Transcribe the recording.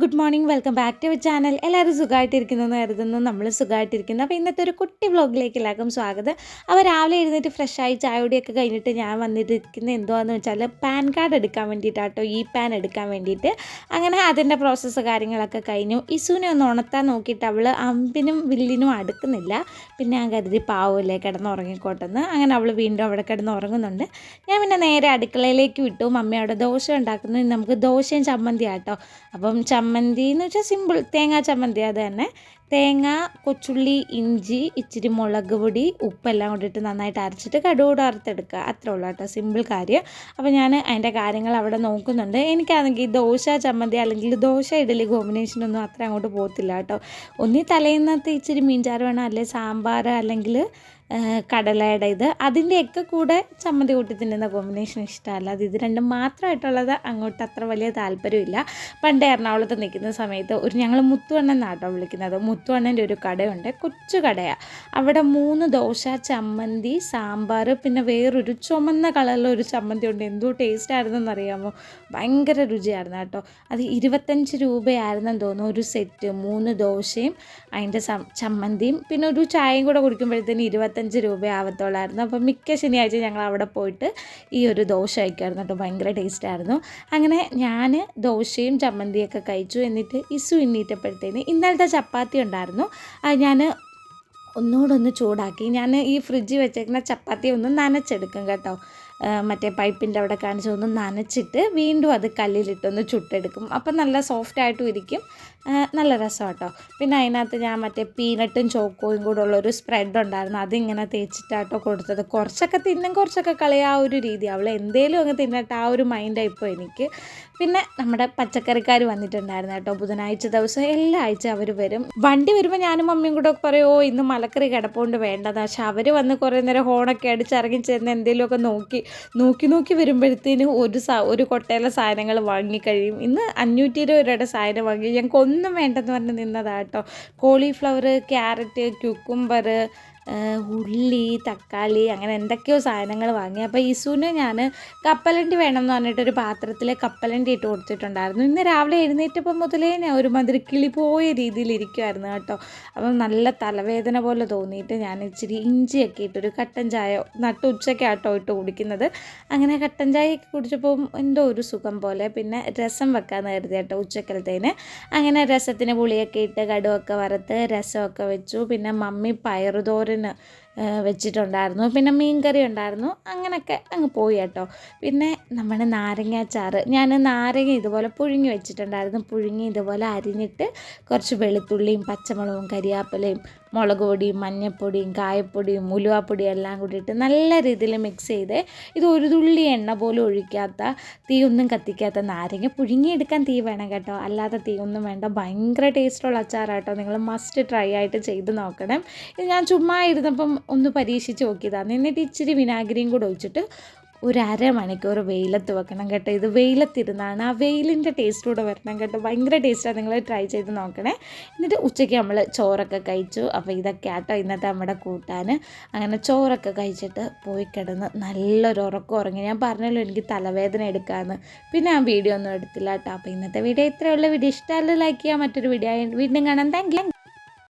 Good morning welcome back to channel. എല്ലാവരും സുഖമായിട്ടിരിക്കുന്നു എന്ന് കരുതുന്നു. നമ്മൾ സുഖമായിട്ടിരിക്കുന്നു. അപ്പോൾ ഇന്നത്തെ ഒരു കുട്ടി വ്ളോഗിലേക്ക് എല്ലാവർക്കും സ്വാഗതം. അപ്പോൾ രാവിലെ എഴുന്നേറ്റ് ഫ്രഷായി ചായയോടെയൊക്കെ കഴിഞ്ഞിട്ട് ഞാൻ വന്നിരിക്കുന്നത് എന്തുവാന്ന് വെച്ചാൽ പാൻ കാർഡ് എടുക്കാൻ വേണ്ടിയിട്ടാട്ടോ. ഈ പാൻ എടുക്കാൻ വേണ്ടിയിട്ട്. അങ്ങനെ അതിന്റെ പ്രോസസ്സ് കാര്യങ്ങളൊക്കെ കഴിഞ്ഞു. ഇസുവിനെ ഒന്ന് ഉണർത്താൻ നോക്കിയിട്ട് അവൾ അമ്പിനും വില്ലിനും അടുക്കുന്നില്ല. പിന്നെ ഞാൻ കരുതി പാവല്ലേ കിടന്ന് ഉറങ്ങിക്കോട്ടെന്ന്. അങ്ങനെ അവൾ വീണ്ടും അവിടെ കിടന്ന് ഉറങ്ങുന്നുണ്ട്. ഞാൻ പിന്നെ നേരെ അടുക്കളയിലേക്ക് വിട്ടു. മമ്മി അവിടെ ദോശ ഉണ്ടാക്കുന്നു. നമുക്ക് ദോശയും ചമ്മന്തി ആട്ടോ അപ്പം ചമ്മന്തി എന്ന് വെച്ചാൽ സിമ്പിൾ തേങ്ങാ ചമ്മന്തി അത് തന്നെ. തേങ്ങ കൊച്ചുള്ളി ഇഞ്ചി ഇച്ചിരി മുളക് പൊടി ഉപ്പെല്ലാം കൊണ്ടിട്ട് നന്നായിട്ട് അരച്ചിട്ട് കടുകൂടെ അറുത്തെടുക്കുക അത്രേ ഉള്ളൂ കേട്ടോ സിമ്പിൾ കാര്യം. അപ്പോൾ ഞാൻ അതിന്റെ കാര്യങ്ങൾ അവിടെ നോക്കുന്നുണ്ട്. എനിക്കാണെങ്കിൽ ദോശ ചമ്മന്തി അല്ലെങ്കിൽ ദോശ ഇഡലി കോമ്പിനേഷനൊന്നും അത്ര അങ്ങോട്ട് പോകത്തില്ല കേട്ടോ. ഒന്നീ തലേന്നത്തെ ഇച്ചിരി മീൻചാറ് വേണം അല്ലെങ്കിൽ സാമ്പാർ അല്ലെങ്കിൽ കടലയുടെ ഇത്? അതിന്റെയൊക്കെ കൂടെ ചമ്മന്തി കൂട്ടി തിന്നുന്ന കോമ്പിനേഷൻ ഇഷ്ടമല്ല. അത് ഇത് രണ്ടും മാത്രമായിട്ടുള്ളത് അങ്ങോട്ട് അത്ര വലിയ താല്പര്യമില്ല. പണ്ട് എറണാകുളത്ത് നിൽക്കുന്ന സമയത്ത് ഒരു ഞങ്ങൾ മുത്തുവണ്ണൻ നാട്ടോ വിളിക്കുന്നത്. മുത്തുവണ്ണന്റെ ഒരു കടയുണ്ട് കൊച്ചു കടയാണ് അവിടെ മൂന്ന് ദോശ ചമ്മന്തി സാമ്പാർ പിന്നെ വേറൊരു ചുമന്ന കളറിലുള്ള ഒരു ചമ്മന്തി ഉണ്ട്. എന്തോ ടേസ്റ്റ് ആയിരുന്നെന്ന് അറിയാമോ? ഭയങ്കര രുചിയായിരുന്നു കേട്ടോ. അത് ഇരുപത്തഞ്ച് രൂപയായിരുന്നെന്ന് തോന്നുന്നു. ഒരു സെറ്റ് മൂന്ന് ദോശയും അതിന്റെ ചമ്മന്തിയും പിന്നെ ഒരു ചായയും കൂടെ കുടിക്കുമ്പോഴത്തേന് ഇരുപത്തി ഇരുപത്തഞ്ച് രൂപയാവത്തോളായിരുന്നു. അപ്പോൾ അപ്പം മിക്ക ശനിയാഴ്ച ഞങ്ങൾ അവിടെ പോയിട്ട് ഈ ഒരു ദോശ കഴിക്കുമായിരുന്നു കേട്ടോ. ഭയങ്കര ടേസ്റ്റായിരുന്നു അങ്ങനെ ഞാൻ ദോശയും ചമ്മന്തിയൊക്കെ കഴിച്ചു. എന്നിട്ട് ഇസു എണ്ണീറ്റപ്പോഴത്തേന് ഇന്നലത്തെ ചപ്പാത്തി ഉണ്ടായിരുന്നു. ഞാൻ ഒന്നുകൂടെ ഒന്ന് ചൂടാക്കി. ഞാൻ ഈ ഫ്രിഡ്ജിൽ വെച്ചേക്കുന്ന ചപ്പാത്തി ഒന്ന് നനച്ചെടുക്കും കേട്ടോ. മറ്റേ പൈപ്പിന്റെ അവിടെ കാണിച്ച് ഒന്ന് നനച്ചിട്ട് വീണ്ടും അത് കല്ലിലിട്ടൊന്ന് ചുട്ടെടുക്കും. അപ്പം നല്ല സോഫ്റ്റ് ആയിട്ടും ഇരിക്കും. നല്ല രസം കേട്ടോ. പിന്നെ അതിനകത്ത് ഞാൻ മറ്റേ പീനട്ടും ചോക്കോയും കൂടെ ഉള്ളൊരു സ്പ്രെഡ് ഉണ്ടായിരുന്നു. അതിങ്ങനെ തേച്ചിട്ടാട്ടോ കൊടുത്തത്. കുറച്ചൊക്കെ തിന്നും കുറച്ചൊക്കെ കളയാ. ആ ഒരു രീതി. അവൾ എന്തേലും അങ്ങ് തിന്നട്ടെ ആ ഒരു മൈൻഡാണ് ഇപ്പോൾ എനിക്ക്. പിന്നെ നമ്മുടെ പച്ചക്കറിക്കാർ വന്നിട്ടുണ്ടായിരുന്നു കേട്ടോ. ബുധനാഴ്ച ദിവസം എല്ലാ ആഴ്ച അവർ വരും. വണ്ടി വരുമ്പോൾ ഞാനും മമ്മിയും കൂടെ പറയുമോ ഇന്ന് മലക്കറി കിടപ്പുകൊണ്ട് വേണ്ടത്. പക്ഷെ അവർ വന്ന് കുറേ നേരം ഹോണൊക്കെ അടിച്ച് ഇറങ്ങി ചെന്ന് എന്തെങ്കിലുമൊക്കെ നോക്കി നോക്കി നോക്കി വരുമ്പോഴത്തേന് ഒരു സാ ഒരു കൊട്ടയിലെ സാധനങ്ങൾ വാങ്ങിക്കഴിയും ഇന്ന് അഞ്ഞൂറ്റി ഇരുപത് രൂപയുടെ സാധനം വാങ്ങി. ഞങ്ങൾക്ക് ഒന്നും വേണ്ടെന്ന് പറഞ്ഞ് നിന്നതാട്ടോ കോളിഫ്ലവർ ക്യാരറ്റ് ക്യുക്കുംബർ ഉള്ളി തക്കാളി അങ്ങനെ എന്തൊക്കെയോ സാധനങ്ങൾ വാങ്ങി. അപ്പോൾ ഇസുവിന് ഞാൻ കപ്പലണ്ടി വേണം എന്ന് പറഞ്ഞിട്ടൊരു പാത്രത്തിൽ കപ്പലണ്ടി ഇട്ട് കൊടുത്തിട്ടുണ്ടായിരുന്നു. ഇന്ന് രാവിലെ എഴുന്നേറ്റപ്പോൾ മുതലേ ഞാൻ ഒരുമാതിരി കിളി പോയ രീതിയിൽ ഇരിക്കുമായിരുന്നു കേട്ടോ. അപ്പം നല്ല തലവേദന പോലെ തോന്നിയിട്ട് ഞാൻ ഇച്ചിരി ഇഞ്ചിയൊക്കെ ഇട്ടൊരു കട്ടൻ ചായ നട്ട് ഉച്ചയ്ക്കാട്ടോ ഇട്ട് കുടിക്കുന്നത്. അങ്ങനെ കട്ടൻ ചായയൊക്കെ കുടിച്ചപ്പോൾ എന്തോ ഒരു സുഖം പോലെ. പിന്നെ രസം വെക്കാൻ കരുതി കേട്ടോ ഉച്ചക്കലത്തേന്. അങ്ങനെ രസത്തിന് പുളിയൊക്കെ ഇട്ട് കടുവൊക്കെ വറുത്ത് രസമൊക്കെ വെച്ചു. പിന്നെ മമ്മി പയറുതോരൻ না വെച്ചിട്ടുണ്ടായിരുന്നു. പിന്നെ മീൻകറി ഉണ്ടായിരുന്നു. അങ്ങനെയൊക്കെ അങ്ങ് പോയി കേട്ടോ. പിന്നെ നമ്മുടെ നാരങ്ങാച്ചാറ്. ഞാൻ നാരങ്ങ ഇതുപോലെ പുഴുങ്ങി വെച്ചിട്ടുണ്ടായിരുന്നു. പുഴുങ്ങി ഇതുപോലെ അരിഞ്ഞിട്ട് കുറച്ച് വെളുത്തുള്ളിയും പച്ചമുളകും കരിയാപ്പിലയും മുളക് പൊടിയും മഞ്ഞൾപ്പൊടിയും കായപ്പൊടിയും ഉലുവാപ്പൊടിയും എല്ലാം കൂടിയിട്ട് നല്ല രീതിയിൽ മിക്സ് ചെയ്ത് ഇത് ഒരു തുള്ളി എണ്ണ പോലും ഒഴിക്കാത്ത തീ ഒന്നും കത്തിക്കാത്ത നാരങ്ങ പുഴുങ്ങിയെടുക്കാൻ തീ വേണം കേട്ടോ. അല്ലാതെ തീ ഒന്നും വേണ്ട. ഭയങ്കര ടേസ്റ്റുള്ള അച്ചാറാട്ടോ. നിങ്ങൾ മസ്റ്റ് ട്രൈ ആയിട്ട് ചെയ്ത് നോക്കണം. ഇത് ഞാൻ ചുമ്മാ ഇരുന്നപ്പം ഒന്ന് പരീക്ഷിച്ച് നോക്കിയതാണ് എന്നിട്ട് ഇച്ചിരി വിനാഗിരിയും കൂടെ ഒഴിച്ചിട്ട് ഒരു അരമണിക്കൂർ വെയിലത്ത് വെക്കണം കേട്ടോ. ഇത് വെയിലത്തിരുന്നാണ്. ആ വെയിലിന്റെ ടേസ്റ്റ് കൂടെ വരണം കേട്ടോ. ഭയങ്കര ടേസ്റ്റാണ് നിങ്ങൾ ട്രൈ ചെയ്ത് നോക്കണേ. എന്നിട്ട് ഉച്ചയ്ക്ക് നമ്മൾ ചോറൊക്കെ കഴിച്ചു. അപ്പോൾ ഇതൊക്കെ ആട്ടോ ഇന്നത്തെ നമ്മുടെ കൂട്ടാൻ അങ്ങനെ ചോറൊക്കെ കഴിച്ചിട്ട് പോയി കിടന്ന് നല്ലൊരു ഉറക്കം ഉറങ്ങി. ഞാൻ പറഞ്ഞല്ലോ എനിക്ക് തലവേദന എടുക്കാമെന്ന് പിന്നെ ആ വീഡിയോ ഒന്നും എടുത്തില്ല കേട്ടോ. അപ്പോൾ ഇന്നത്തെ വീഡിയോ ഇത്രയുള്ള വീഡിയോ ഇഷ്ടമല്ല ലൈക്ക് ചെയ്യാൻ മറ്റൊരു വീഡിയോ വീണ്ടും കാണാൻ താങ്ക് യു